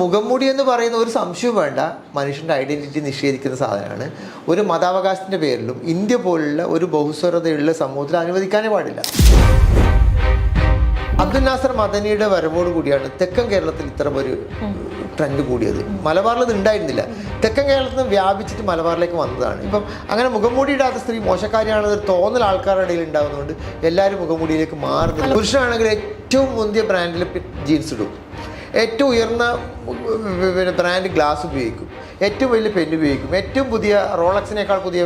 മുഖംമൂടി എന്ന് പറയുന്ന ഒരു സംശയം വേണ്ട. മനുഷ്യന്റെ ഐഡന്റിറ്റി നിഷേധിക്കുന്ന സാധനമാണ്. ഒരു മതാവകാശത്തിന്റെ പേരിലും ഇന്ത്യ പോലുള്ള ഒരു ബഹുസ്വരതയുള്ള സമൂഹത്തിൽ അനുവദിക്കാനേ പാടില്ല. അബ്ദുൽ നാസർ മദനിയുടെ വരവോട് കൂടിയാണ് തെക്കൻ കേരളത്തിൽ ഇത്തരം ഒരു ട്രെൻഡ് കൂടിയത്. മലബാറിൽ ഇത് ഉണ്ടായിരുന്നില്ല. തെക്കൻ കേരളത്തിൽ നിന്ന് വ്യാപിച്ചിട്ട് മലബാറിലേക്ക് വന്നതാണ്. ഇപ്പം അങ്ങനെ മുഖംമൂടി ഇടാത്ത സ്ത്രീ മോശക്കാരിയാണെന്ന് ഒരു തോന്നൽ ആൾക്കാരുടെ ഇടയിൽ ഉണ്ടാകുന്നതുകൊണ്ട് എല്ലാവരും മുഖംമൂടിയിലേക്ക് മാറുന്നില്ല. പുരുഷനാണെങ്കിൽ ഏറ്റവും മുന്തിയ ബ്രാൻഡിൽ ജീൻസ് ഇടും. ഏറ്റവും ഉയർന്ന പിന്നെ ബ്രാൻഡ് ഗ്ലാസ് ഉപയോഗിക്കും. ഏറ്റവും വലിയ പെൻ ഉപയോഗിക്കും. ഏറ്റവും പുതിയ റോളക്സിനേക്കാൾ പുതിയ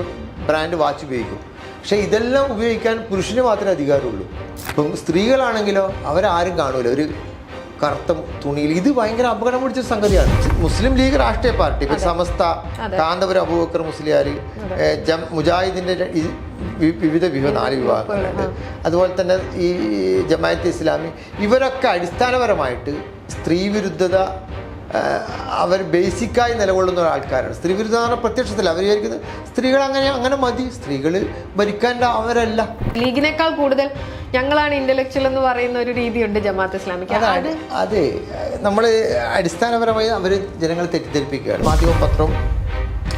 ബ്രാൻഡ് വാച്ച് ഉപയോഗിക്കും. പക്ഷേ ഇതെല്ലാം ഉപയോഗിക്കാൻ പുരുഷന് മാത്രമേ അധികാരമുള്ളൂ. ഇപ്പം സ്ത്രീകളാണെങ്കിലോ അവരാരും കാണൂല. ഒരു കറുത്ത തുണിയിൽ ഇത് ഭയങ്കര അപകടം പിടിച്ച സംഗതിയാണ്. മുസ്ലിം ലീഗ് രാഷ്ട്രീയ പാർട്ടി ഇപ്പം സമസ്ത കാന്തപുരം അബൂബക്കർ മുസ്ലിയാർ ജം മുജാഹിദിന്റെ വിവിധ വിവിധ നാല് വിഭാഗങ്ങളുണ്ട്. അതുപോലെ തന്നെ ഈ ജമാഅത്ത് ഇസ്ലാമി ഇവരൊക്കെ അടിസ്ഥാനപരമായിട്ട് സ്ത്രീ വിരുദ്ധത അവർ ബേസിക്കായി നിലകൊള്ളുന്ന ഒരാൾക്കാരാണ്. സ്ത്രീ പറഞ്ഞാൽ പ്രത്യക്ഷത്തിൽ അവർ വിചാരിക്കുന്നത് സ്ത്രീകൾ അങ്ങനെ അങ്ങനെ മതി. സ്ത്രീകൾ ഭരിക്കേണ്ട അവരല്ല. ലീഗിനേക്കാൾ കൂടുതൽ ഞങ്ങളാണ് ഇന്റലക്ച്വൽ എന്ന് പറയുന്ന ഒരു രീതിയുണ്ട് ജമാഅത്ത് ഇസ്ലാമിക്ക്. അതാണ്. അതെ നമ്മൾ അടിസ്ഥാനപരമായി അവർ ജനങ്ങളെ തെറ്റിദ്ധരിപ്പിക്കുകയാണ്. മാധ്യമ പത്രം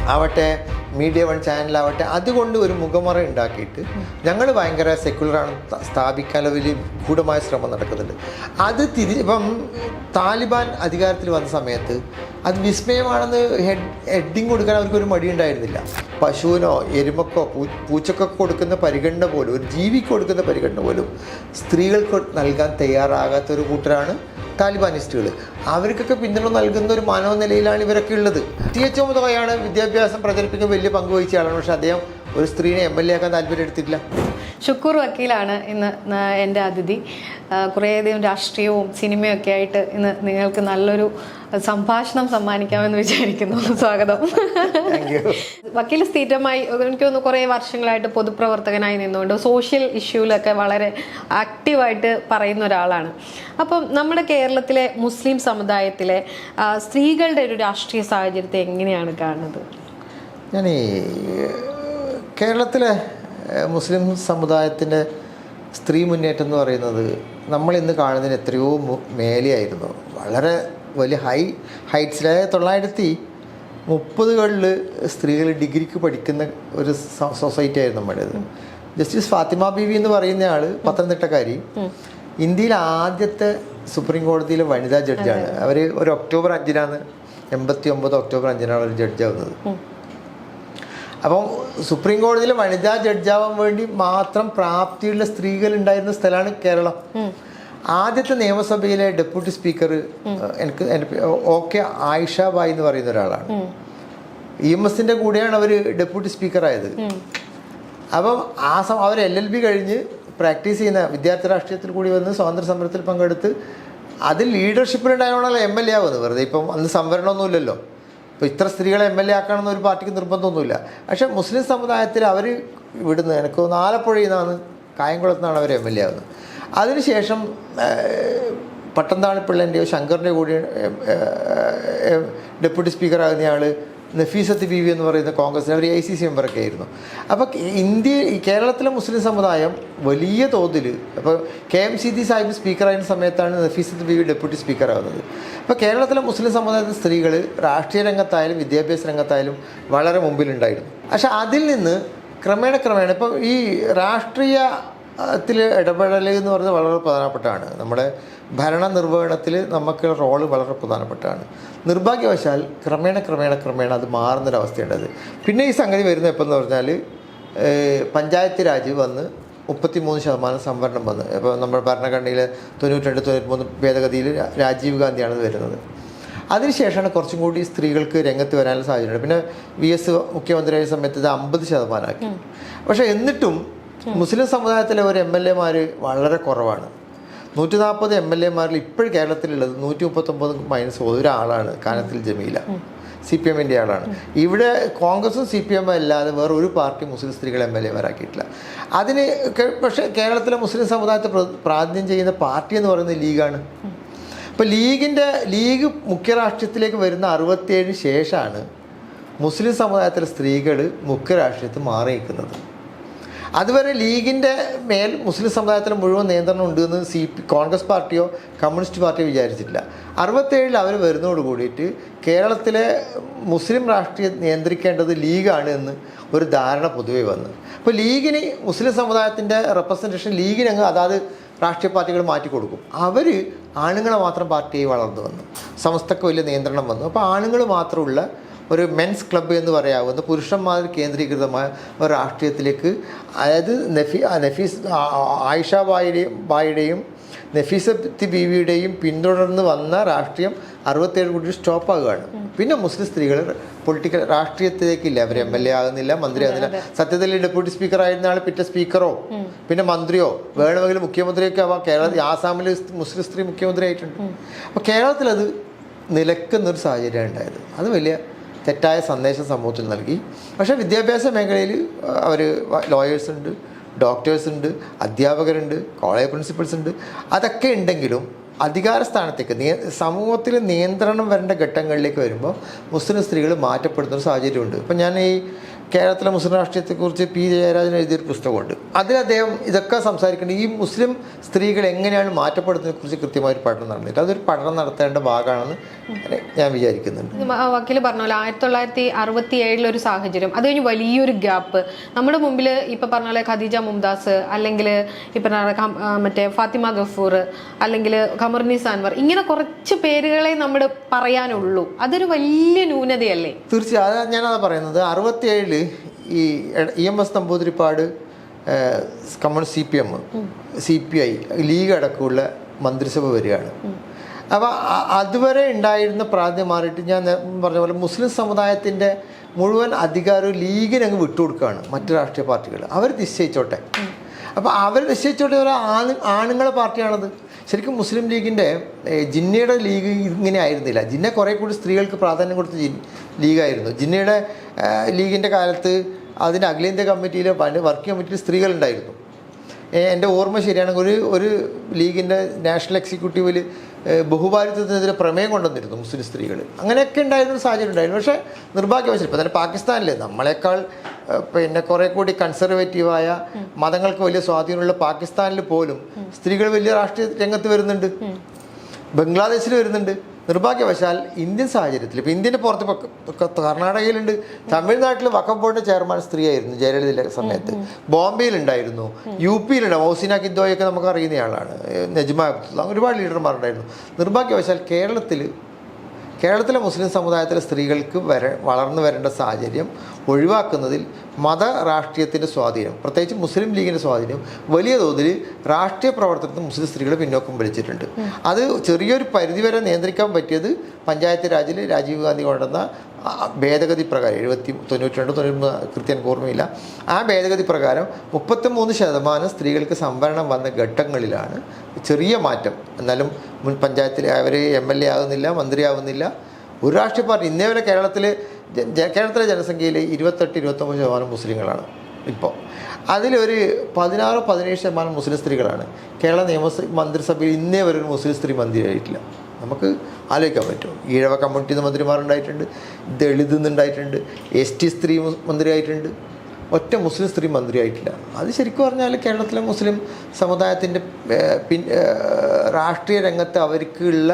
ആവട്ടെ മീഡിയ വൺ ചാനലാവട്ടെ അതുകൊണ്ട് ഒരു മുഖമറ ഉണ്ടാക്കിയിട്ട് ഞങ്ങൾ ഭയങ്കര സെക്യുലറാണ് സ്ഥാപിക്കാൻ വലിയ ഗൂഢമായ ശ്രമം നടക്കുന്നുണ്ട്. അത് തിരി ഇപ്പം താലിബാൻ അധികാരത്തിൽ വന്ന സമയത്ത് അത് വിസ്മയമാണെന്ന് ഹെഡ് ഹെഡിങ് കൊടുക്കാൻ അവർക്കൊരു മടി ഉണ്ടായിരുന്നില്ല പശുവിനോ എരുമക്കോ പൂ പൂച്ചക്കോ കൊടുക്കുന്ന പരിഗണന പോലും ഒരു ജീവിക്ക് കൊടുക്കുന്ന പരിഗണന പോലും സ്ത്രീകൾക്ക് നൽകാൻ തയ്യാറാകാത്ത ഒരു കൂട്ടരാണ് താലിബാനിസ്റ്റുകൾ അവർക്കൊക്കെ പിന്തുണ നൽകുന്ന ഒരു മനോനിലയിലാണ് ഇവരൊക്കെ ഉള്ളത്. ടി എച്ച് മുതകയാണ് വിദ്യാഭ്യാസം പ്രചരിപ്പിക്കാൻ വലിയ പങ്ക് വഹിച്ച ആളാണ്. പക്ഷെ അദ്ദേഹം ഒരു സ്ത്രീനെ എം എൽ എ ആക്കാൻ താല്പര്യം എടുത്തിട്ടില്ല. ഷുക്കൂർ വക്കീലാണ് ഇന്ന് എന്റെ അതിഥി. കുറേയധികം രാഷ്ട്രീയവും സിനിമയൊക്കെ ആയിട്ട് ഇന്ന് നിങ്ങൾക്ക് നല്ലൊരു സംഭാഷണം സമ്മാനിക്കാമെന്ന് വിചാരിക്കുന്നു. സ്വാഗതം. വക്കീൽ സ്ഥിരമായി എനിക്ക് തോന്നുന്നു കുറേ വർഷങ്ങളായിട്ട് പൊതുപ്രവർത്തകനായി നിന്നുകൊണ്ട് സോഷ്യൽ ഇഷ്യൂലൊക്കെ വളരെ ആക്റ്റീവായിട്ട് പറയുന്ന ഒരാളാണ്. അപ്പം നമ്മുടെ കേരളത്തിലെ മുസ്ലിം സമുദായത്തിലെ സ്ത്രീകളുടെ ഒരു രാഷ്ട്രീയ സാഹചര്യത്തെ എങ്ങനെയാണ് കാണുന്നത്? ഞാൻ കേരളത്തിലെ മുസ്ലിം സമുദായത്തിന്റെ സ്ത്രീ മുന്നേറ്റം എന്ന് പറയുന്നത് നമ്മൾ ഇന്ന് കാണുന്നതിന് എത്രയോ മേലെയായിരുന്നു. വളരെ വലിയ ഹൈ ഹൈറ്റ്സിലായ തൊള്ളായിരത്തി മുപ്പതുകളിൽ സ്ത്രീകൾ ഡിഗ്രിക്ക് പഠിക്കുന്ന ഒരു സൊസൈറ്റി ആയിരുന്നു നമ്മുടേത്. ജസ്റ്റിസ് ഫാത്തിമ ബീവി എന്ന് പറയുന്ന ആൾ പത്തനംതിട്ടക്കാരി. ഇന്ത്യയിൽ ആദ്യത്തെ സുപ്രീം കോടതിയിലെ വനിതാ ജഡ്ജാണ്. അവർ ഒരു ഒക്ടോബർ അഞ്ചിനാണ് എൺപത്തി ഒമ്പത് ഒക്ടോബർ അഞ്ചിനാണ് ഒരു ജഡ്ജാവുന്നത്. അപ്പം സുപ്രീം കോടതിയിലെ വനിതാ ജഡ്ജാവാൻ വേണ്ടി മാത്രം പ്രാപ്തിയുള്ള സ്ത്രീകൾ ഉണ്ടായിരുന്ന സ്ഥലമാണ് കേരളം. ആദ്യത്തെ നിയമസഭയിലെ ഡെപ്യൂട്ടി സ്പീക്കർ എനിക്ക് ഓ കെ ആയിഷ ബായ് എന്ന് പറയുന്ന ഒരാളാണ്. ഇ എം എസിന്റെ കൂടെയാണ് അവർ ഡെപ്യൂട്ടി സ്പീക്കർ ആയത് അപ്പം ആ സം അവർ എൽ എൽ ബി കഴിഞ്ഞ് പ്രാക്ടീസ് ചെയ്യുന്ന വിദ്യാർത്ഥി രാഷ്ട്രീയത്തിൽ കൂടി വന്ന് സ്വാതന്ത്ര്യ സമരത്തിൽ പങ്കെടുത്ത് അതിൽ ലീഡർഷിപ്പിനുണ്ടായതുകൊണ്ടല്ല എം എൽ എ ആവുന്നത്. വെറുതെ ഇപ്പം അന്ന് സംവരണമൊന്നുമില്ലല്ലോ. ഇപ്പോൾ ഇത്ര സ്ത്രീകളെ എം എൽ എ ആക്കണമെന്ന് ഒരു പാർട്ടിക്ക് നിർബന്ധമൊന്നുമില്ല. പക്ഷേ മുസ്ലിം സമുദായത്തിൽ അവർ ഇവിടുന്ന് എനിക്ക് തോന്നുന്നു ആലപ്പുഴയിൽ നിന്നാണ് കായംകുളത്ത് നിന്നാണ് അവർ എം എൽ എ ആവുന്നത്. അതിനുശേഷം പട്ടന്താണിപ്പിള്ളന്റെയോ ശങ്കറിന്റെ കൂടി ഡെപ്യൂട്ടി സ്പീക്കർ ആകുന്ന ആൾ നഫീസത്ത് ബീവി എന്ന് പറയുന്ന കോൺഗ്രസ് അവർ ഐ സി സി മെമ്പറൊക്കെ ആയിരുന്നു. അപ്പോൾ ഇന്ത്യ കേരളത്തിലെ മുസ്ലിം സമുദായം വലിയ തോതിൽ അപ്പോൾ കെ എം സിദി സാഹിബ് സ്പീക്കറായിരുന്ന സമയത്താണ് നഫീസത്ത് ബി വി ഡെപ്യൂട്ടി സ്പീക്കറാകുന്നത്. അപ്പോൾ കേരളത്തിലെ മുസ്ലിം സമുദായത്തിലെ സ്ത്രീകൾ രാഷ്ട്രീയ രംഗത്തായാലും വിദ്യാഭ്യാസ രംഗത്തായാലും വളരെ മുമ്പിലുണ്ടായിരുന്നു. പക്ഷേ അതിൽ നിന്ന് ക്രമേണ ക്രമേണ ഇപ്പം ഈ രാഷ്ട്രീയ ത്തിൽ ഇടപെടൽ എന്ന് പറയുന്നത് വളരെ പ്രധാനപ്പെട്ടതാണ്. നമ്മുടെ ഭരണ നിർവഹണത്തിൽ നമുക്ക് റോൾ വളരെ പ്രധാനപ്പെട്ടതാണ്. നിർഭാഗ്യവശാൽ ക്രമേണ ക്രമേണ ക്രമേണ അത് മാറുന്നൊരവസ്ഥയുണ്ടത്. പിന്നെ ഈ സംഗതി വരുന്ന എപ്പോൾ എന്ന് പറഞ്ഞാൽ പഞ്ചായത്ത് രാജ് വന്ന് മുപ്പത്തിമൂന്ന് ശതമാനം സംവരണം വന്ന്. ഇപ്പോൾ നമ്മുടെ ഭരണഘടനയിൽ തൊണ്ണൂറ്റിരണ്ട് തൊണ്ണൂറ്റിമൂന്ന് ഭേദഗതിയിൽ രാജീവ് ഗാന്ധിയാണ് വരുന്നത്. അതിനുശേഷമാണ് കുറച്ചും കൂടി സ്ത്രീകൾക്ക് രംഗത്ത് വരാനുള്ള സാഹചര്യം. പിന്നെ വി എസ് മുഖ്യമന്ത്രിയായ സമയത്ത് ഇത് അമ്പത് ശതമാനമാക്കി. പക്ഷേ എന്നിട്ടും മുസ്ലിം സമുദായത്തിലെ ഒരു എം എൽ എമാർ വളരെ കുറവാണ്. നൂറ്റി നാൽപ്പത് എം എൽ എമാരിൽ ഇപ്പോഴും കേരളത്തിലുള്ളത് നൂറ്റി മുപ്പത്തൊമ്പത് മൈനസ് ഒരാളാണ് കാനത്തിൽ ജമീല. സി പി എമ്മിന്റെ ആളാണ്. ഇവിടെ കോൺഗ്രസും സി പി എമ്മും അല്ലാതെ വേറെ ഒരു പാർട്ടി മുസ്ലിം സ്ത്രീകളെ എം എൽ എമാരാക്കിയിട്ടില്ല. അതിന് പക്ഷേ കേരളത്തിലെ മുസ്ലിം സമുദായത്തെ പ്ര- പ്രാതിനിധ്യം ചെയ്യുന്ന പാർട്ടി എന്ന് പറയുന്നത് ലീഗാണ്. ഇപ്പോൾ ലീഗിന്റെ ലീഗ് മുഖ്യ രാഷ്ട്രീയത്തിലേക്ക് വരുന്ന അറുപത്തിയേഴിന് ശേഷമാണ് മുസ്ലിം സമുദായത്തിലെ സ്ത്രീകൾ മുഖ്യ രാഷ്ട്രീയത്തിൽ മാറി നിൽക്കുന്നത് അതുവരെ ലീഗിന്റെ മേൽ മുസ്ലിം സമുദായത്തിന് മുഴുവൻ നിയന്ത്രണം ഉണ്ട് എന്ന് സി പി കോൺഗ്രസ് പാർട്ടിയോ കമ്മ്യൂണിസ്റ്റ് പാർട്ടിയോ വിചാരിച്ചിട്ടില്ല. അറുപത്തേഴിൽ അവർ വരുന്നതോട് കൂടിയിട്ട് കേരളത്തിലെ മുസ്ലിം രാഷ്ട്രീയം നിയന്ത്രിക്കേണ്ടത് ലീഗാണ് എന്ന് ഒരു ധാരണ പൊതുവെ വന്നു. അപ്പോൾ ലീഗിന് മുസ്ലിം സമുദായത്തിന്റെ റെപ്രസെന്റേഷൻ ലീഗിന് അങ്ങ് അതാത് രാഷ്ട്രീയ പാർട്ടികൾ മാറ്റിക്കൊടുക്കും അവർ ആണുങ്ങളെ മാത്രം പാർട്ടിയായി വളർന്നു വന്നു. സമസ്തക്ക് വലിയ നിയന്ത്രണം വന്നു. അപ്പോൾ ആണുങ്ങൾ മാത്രമുള്ള ഒരു മെൻസ് ക്ലബ്ബ് എന്ന് പറയാവുന്ന പുരുഷന്മാർ കേന്ദ്രീകൃതമായ ഒരു രാഷ്ട്രീയത്തിലേക്ക് അതായത് നഫി നഫീസ് ആയിഷ ബായിയുടെയും ബായിയുടെയും നഫീസത്തി ബീവിയുടെയും പിന്തുടർന്ന് വന്ന രാഷ്ട്രീയം അറുപത്തേഴ് കൂടി സ്റ്റോപ്പ് ആകുകയാണ് പിന്നെ മുസ്ലിം സ്ത്രീകൾ പൊളിറ്റിക്കൽ രാഷ്ട്രീയത്തിലേക്കില്ല. അവർ എം എൽ എ ആകുന്നില്ല മന്ത്രി ആകുന്നില്ല. സത്യത്തിൽ ഡെപ്യൂട്ടി സ്പീക്കർ ആയിരുന്ന ആൾ പിറ്റേ സ്പീക്കറോ? പിന്നെ മന്ത്രിയോ? വേണമെങ്കിൽ മുഖ്യമന്ത്രിയൊക്കെ ആവാം. കേരളത്തിൽ ആസാമിൽ മുസ്ലിം സ്ത്രീ മുഖ്യമന്ത്രി ആയിട്ടുണ്ട് അപ്പോൾ കേരളത്തിൽ അത് നിലക്കുന്നൊരു സാഹചര്യമാണ് ഉണ്ടായത്. അത് വലിയ തെറ്റായ സന്ദേശം സമൂഹത്തിൽ നൽകി. പക്ഷേ വിദ്യാഭ്യാസ മേഖലയിൽ അവർ ലോയേഴ്സ് ഉണ്ട് ഡോക്ടേഴ്സ് ഉണ്ട് അധ്യാപകരുണ്ട് കോളേജ് പ്രിൻസിപ്പൽസ് ഉണ്ട്. അതൊക്കെ ഉണ്ടെങ്കിലും അധികാര സ്ഥാനത്തേക്ക് നിയ സമൂഹത്തിൽ നിയന്ത്രണം വരേണ്ട ഘട്ടങ്ങളിലേക്ക് വരുമ്പോൾ മുസ്ലിം സ്ത്രീകൾ മാറ്റപ്പെടുന്ന ഒരു സാഹചര്യമുണ്ട്. ഇപ്പം ഞാൻ ഈ കേരളത്തിലെ മുസ്ലിം രാഷ്ട്രീയത്തെക്കുറിച്ച് പി. ജയരാജൻ എഴുതിയൊരു പുസ്തകമുണ്ട്. അതിൽ അദ്ദേഹം ഇതൊക്കെ സംസാരിക്കേണ്ടത് ഈ മുസ്ലിം സ്ത്രീകൾ എങ്ങനെയാണ് മാറ്റപ്പെടുന്നതിനെ കുറിച്ച് കൃത്യമായൊരു പഠനം നടന്നിട്ട് അതൊരു പഠനം നടത്തേണ്ട ഭാഗമാണെന്ന് ഞാൻ വിചാരിക്കുന്നുണ്ട്. വക്കീൽ മ- വക്കീൽ പറഞ്ഞ പോലെ ആയിരത്തി തൊള്ളായിരത്തി അറുപത്തി ഏഴിലൊരു സാഹചര്യം. അത് കഴിഞ്ഞ് വലിയൊരു ഗ്യാപ്പ്. നമ്മുടെ മുമ്പിൽ ഇപ്പം പറഞ്ഞ പോലെ ഖദീജ മുംദാസ് അല്ലെങ്കിൽ ഇപ്പം മറ്റേ ഫാത്തിമ ഗഫൂർ അല്ലെങ്കിൽ ഖമർനീസ് അൻവർ ഇങ്ങനെ കുറച്ച് പേരുകളെ നമ്മൾ പറയാനുള്ളൂ. അതൊരു വലിയ ന്യൂനതയല്ലേ? തീർച്ചയായും. ഞാൻ ഞാനതാ പറയുന്നത്. അറുപത്തിയേഴിൽ ഈ E M S Namboodiripad communist C P M C P I league അടക്കമുള്ള മന്ത്രിസഭ വരികയാണ്. അപ്പോൾ അതുവരെ ഉണ്ടായിരുന്ന പ്രാതിനിധ്യം മാറിയിട്ട് ഞാൻ പറഞ്ഞ പോലെ മുസ്ലിം സമുദായത്തിന്റെ മുഴുവൻ അധികാരവും ലീഗിന് അങ്ങ് വിട്ടുകൊടുക്കുകയാണ് മറ്റ് രാഷ്ട്രീയ പാർട്ടികൾ. അവർ നിശ്ചയിച്ചോട്ടെ. അപ്പോൾ അവർ നിശ്ചയിച്ചോട്ടെ ഒരു ആണ് ആണുങ്ങളെ പാർട്ടിയാണത്. ശരിക്കും മുസ്ലിം ലീഗിന്റെ ജിന്നയുടെ ലീഗ് ഇങ്ങനെ ആയിരുന്നില്ല. ജിന്ന കുറേ കൂടി സ്ത്രീകൾക്ക് പ്രാധാന്യം കൊടുത്ത ജി ലീഗായിരുന്നു. ജിന്നയുടെ ലീഗിന്റെ കാലത്ത് അതിന് അഖിലേന്ത്യാ കമ്മിറ്റിയിൽ വർക്കിംഗ് കമ്മിറ്റിയിൽ സ്ത്രീകളുണ്ടായിരുന്നു. എന്റെ ഓർമ്മ ശരിയാണെങ്കിൽ ഒരു ഒരു ലീഗിന്റെ നാഷണൽ എക്സിക്യൂട്ടീവിൽ ബഹുഭാരിത്വത്തിനെതിരെ പ്രമേയം കൊണ്ടുവന്നിരുന്നു മുസ്ലിം സ്ത്രീകൾ. അങ്ങനെയൊക്കെ ഉണ്ടായിരുന്ന സാഹചര്യം ഉണ്ടായിരുന്നു. പക്ഷേ നിർഭാഗ്യവശം ഇപ്പോൾ തന്നെ പാകിസ്ഥാനിലെ നമ്മളെക്കാൾ പിന്നെ കുറേ കൂടി കൺസർവേറ്റീവായ മതങ്ങൾക്ക് വലിയ സ്വാധീനമുള്ള പാകിസ്ഥാനിൽ പോലും സ്ത്രീകൾ വലിയ രാഷ്ട്രീയ രംഗത്ത് വരുന്നുണ്ട്. ബംഗ്ലാദേശിൽ വരുന്നുണ്ട്. നിർഭാഗ്യവശാൽ ഇന്ത്യൻ സാഹചര്യത്തിൽ ഇപ്പോൾ ഇന്ത്യന്റെ പുറത്ത് കർണാടകയിലുണ്ട് തമിഴ്നാട്ടിൽ വഖഫ് ബോർഡിന്റെ ചെയർമാൻ സ്ത്രീയായിരുന്നു ജയലളിതയുടെ സമയത്ത്. ബോംബെയിലുണ്ടായിരുന്നു യു പിയിലുണ്ടാവും ഹൗസിന കിദ്ദോയൊക്കെ നമുക്ക് അറിയുന്നയാളാണ് നജ്മ അബ്ദുള്ള ഒരുപാട് ലീഡർമാരുണ്ടായിരുന്നു. നിർഭാഗ്യവശാൽ കേരളത്തിൽ കേരളത്തിലെ മുസ്ലിം സമുദായത്തിലെ സ്ത്രീകൾക്ക് വര വളർന്നു വരേണ്ട സാഹചര്യം ഒഴിവാക്കുന്നതിൽ മത രാഷ്ട്രീയത്തിന്റെ സ്വാധീനം പ്രത്യേകിച്ച് മുസ്ലിം ലീഗിന്റെ സ്വാധീനം വലിയ തോതിൽ രാഷ്ട്രീയ പ്രവർത്തനത്തിൽ മുസ്ലിം സ്ത്രീകൾ പിന്നോക്കം വലിച്ചിട്ടുണ്ട്. അത് ചെറിയൊരു പരിധിവരെ നിയന്ത്രിക്കാൻ പറ്റിയത് പഞ്ചായത്ത് രാജിൽ രാജീവ് ഗാന്ധി കൊണ്ടുവന്ന ഭേദഗതി പ്രകാരം എഴുപത്തി തൊണ്ണൂറ്റി രണ്ട് തൊണ്ണൂറ്റി കൃത്യം ഓർമ്മയില്ല. ആ ഭേദഗതി പ്രകാരം മുപ്പത്തിമൂന്ന് ശതമാനം സ്ത്രീകൾക്ക് സംവരണം വന്ന ഘട്ടങ്ങളിലാണ് ചെറിയ മാറ്റം. എന്നാലും മുൻ പഞ്ചായത്തിൽ അവർ എം എൽ എ ആകുന്നില്ല മന്ത്രിയാവുന്നില്ല. ഒരു രാഷ്ട്രീയ പാർട്ടി ഇന്നേ വരെ കേരളത്തിൽ കേരളത്തിലെ ജനസംഖ്യയിൽ ഇരുപത്തെട്ട് ഇരുപത്തൊമ്പത് ശതമാനം മുസ്ലിങ്ങളാണ് ഇപ്പോൾ അതിലൊരു പതിനാറ് പതിനേഴ് ശതമാനം മുസ്ലിം സ്ത്രീകളാണ്. കേരള നിയമസഭ മന്ത്രിസഭയിൽ ഇന്നേ വരെ ഒരു മുസ്ലിം സ്ത്രീ മന്ത്രിയായിട്ടില്ല. നമുക്ക് ആലോചിക്കാൻ പറ്റും. ഈഴവ കമ്മ്യൂണിറ്റി മന്ത്രിമാരുണ്ടായിട്ടുണ്ട് ദളിത് നിന്നുണ്ടായിട്ടുണ്ട് എസ് ടി സ്ത്രീ മന്ത്രിയായിട്ടുണ്ട്. ഒറ്റ മുസ്ലിം സ്ത്രീ മന്ത്രിയായിട്ടില്ല. അത് ശരിക്കും പറഞ്ഞാൽ കേരളത്തിലെ മുസ്ലിം സമുദായത്തിന്റെ പിൻ രാഷ്ട്രീയ രംഗത്ത് അവർക്കുള്ള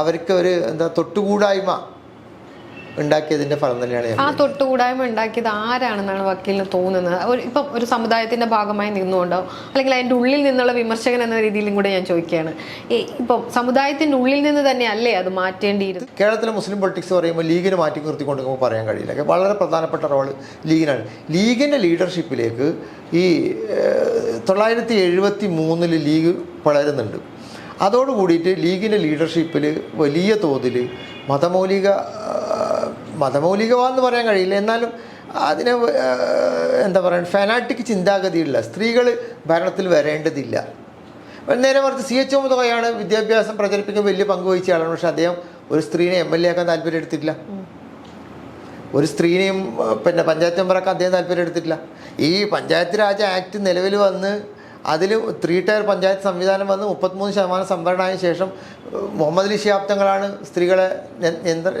അവർക്ക് ഒരു എന്താ തൊട്ടുകൂടായ്മ ഉണ്ടാക്കിയതിന്റെ ഫലം തന്നെയാണ് ആ തൊട്ടുകൂടായ്മ ഉണ്ടാക്കിയത് ആരാണെന്നാണ് വക്കീലിന് തോന്നുന്നത്? ഒരു ഇപ്പം ഒരു സമുദായത്തിന്റെ ഭാഗമായി നിന്നുകൊണ്ടോ? അല്ലെങ്കിൽ അതിന്റെ ഉള്ളിൽ നിന്നുള്ള വിമർശകൻ എന്ന രീതിയിലും കൂടെ ഞാൻ ചോദിക്കുകയാണ്. ഇപ്പം സമുദായത്തിന്റെ ഉള്ളിൽ നിന്ന് തന്നെ അല്ലേ അത് മാറ്റേണ്ടിയിരുന്നു കേരളത്തിലെ മുസ്ലിം പൊളിറ്റിക്സ് പറയുമ്പോൾ ലീഗിനെ മാറ്റി നിർത്തിക്കൊണ്ട് നമുക്ക് പറയാൻ കഴിയില്ല. വളരെ പ്രധാനപ്പെട്ട റോൾ ലീഗിനാണ്. ലീഗിന്റെ ലീഡർഷിപ്പിലേക്ക് ഈ തൊള്ളായിരത്തി എഴുപത്തി മൂന്നിൽ ലീഗ് വളരുന്നുണ്ട് അതോടുകൂടിയിട്ട് ലീഗിന്റെ ലീഡർഷിപ്പിൽ വലിയ തോതിൽ മതമൗലിക മതമൗലിക മതമൗലികമാണെന്ന് പറയാൻ കഴിയില്ല. എന്നാലും അതിനെ എന്താ പറയുക ഫാനാറ്റിക് ചിന്താഗതിയുള്ള സ്ത്രീകൾ ഭരണത്തിൽ വരേണ്ടതില്ല. നേരെ മറിച്ച് സി എച്ച് മുതകയാണ് വിദ്യാഭ്യാസം പ്രചരിപ്പിക്കാൻ വലിയ പങ്ക് വഹിച്ച ആളാണ്. പക്ഷെ അദ്ദേഹം ഒരു സ്ത്രീനെ എം എൽ എ ആക്കാൻ താല്പര്യം എടുത്തിട്ടില്ല. ഒരു സ്ത്രീനെയും പിന്നെ പഞ്ചായത്ത് മെമ്പറാക്കാൻ അദ്ദേഹം താല്പര്യം എടുത്തിട്ടില്ല. ഈ പഞ്ചായത്ത് രാജ് ആക്ട് നിലവിൽ വന്ന് അതിൽ ത്രീ ടയർ പഞ്ചായത്ത് സംവിധാനം വന്ന് മുപ്പത്തിമൂന്ന് ശതമാനം സംവരണമായ ശേഷം മുഹമ്മദ് അലി ശിഹാബ്ദങ്ങളാണ് സ്ത്രീകളെ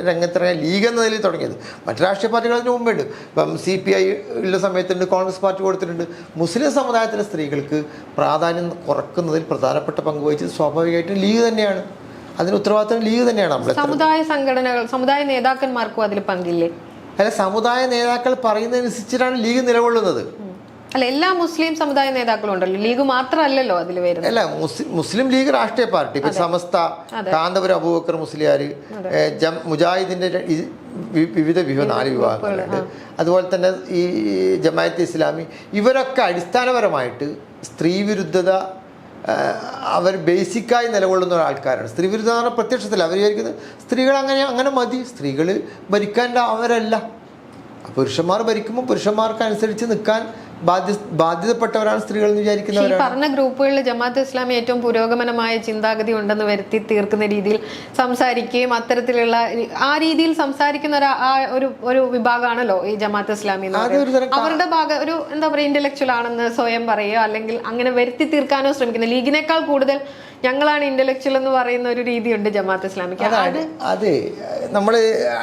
രംഗത്തിറങ്ങിയ ലീഗ് എന്ന നിലയിൽ തുടങ്ങിയത്. മറ്റു രാഷ്ട്രീയ പാർട്ടികൾ അതിന് മുമ്പുണ്ട്. ഇപ്പം സി പി ഐ ഉള്ള സമയത്തുണ്ട് കോൺഗ്രസ് പാർട്ടി കൊടുത്തിട്ടുണ്ട്. മുസ്ലിം സമുദായത്തിലെ സ്ത്രീകൾക്ക് പ്രാധാന്യം കുറക്കുന്നതിൽ പ്രധാനപ്പെട്ട പങ്ക് വഹിച്ചത് സ്വാഭാവികമായിട്ടും ലീഗ് തന്നെയാണ്. അതിന് ഉത്തരവാദിത്തം ലീഗ് തന്നെയാണ് നമ്മൾ സമുദായ സംഘടനകൾ സമുദായ നേതാക്കന്മാർക്കും അതിൽ പങ്കില്ലേ? അല്ല സമുദായ നേതാക്കൾ പറയുന്നതനുസരിച്ചിട്ടാണ് ലീഗ് നിലകൊള്ളുന്നത്. അല്ല എല്ലാ മുസ്ലിം സമുദായ നേതാക്കളും ഉണ്ടല്ലോ ലീഗ് മാത്രമല്ലല്ലോ അതിൽ വരുന്നത്. അല്ല മുസ്ലിം ലീഗ് രാഷ്ട്രീയ പാർട്ടി. ഇപ്പൊ സമസ്ത കാന്തപുരം അബൂബക്കർ മുസ്ലിയാർ മുജാഹിദിന്റെ വിവിധ വിഭ നാല് വിഭാഗങ്ങളുണ്ട്. അതുപോലെ തന്നെ ഈ ജമായത്ത് ഇസ്ലാമി ഇവരൊക്കെ അടിസ്ഥാനപരമായിട്ട് സ്ത്രീവിരുദ്ധത അവർ ബേസിക്കായി നിലകൊള്ളുന്ന ആൾക്കാരാണ് സ്ത്രീ വിരുദ്ധ എന്ന് പറഞ്ഞാൽ പ്രത്യക്ഷത്തിൽ അവർ വിചാരിക്കുന്നത് സ്ത്രീകൾ അങ്ങനെ അങ്ങനെ മതി. സ്ത്രീകൾ ഭരിക്കേണ്ട അവരല്ല. പുരുഷന്മാർ ഭരിക്കുമ്പോൾ പുരുഷന്മാർക്ക് അനുസരിച്ച് നിൽക്കാൻ ബാധ്യതപ്പെട്ടവരാണ് സ്ത്രീകൾ എന്ന് പക്ഷേ ഈ പറഞ്ഞ ഗ്രൂപ്പുകളിൽ ജമാഅത്ത് ഇസ്ലാമി ഏറ്റവും പുരോഗമനമായ ചിന്താഗതി ഉണ്ടെന്ന് വരുത്തി തീർക്കുന്ന രീതിയിൽ സംസാരിക്കുകയും അത്തരത്തിലുള്ള ആ രീതിയിൽ സംസാരിക്കുന്ന ഒരു ആ ഒരു ഒരു വിഭാഗമാണല്ലോ ഈ ജമാഅത്ത് ഇസ്ലാമി അവരുടെ ഭാഗം ഒരു എന്താ പറയുക ഇന്റലക്ച്വൽ ആണെന്ന് സ്വയം പറയുക അല്ലെങ്കിൽ അങ്ങനെ വരുത്തി തീർക്കാനോ ശ്രമിക്കുന്നത്. ലീഗിനേക്കാൾ കൂടുതൽ ഞങ്ങളാണ് ഇന്റലക്ച്വൽ എന്ന് പറയുന്ന ഒരു രീതിയുണ്ട് ജമാഅത്ത് ഇസ്ലാമിക്ക്. അത് അതെ നമ്മൾ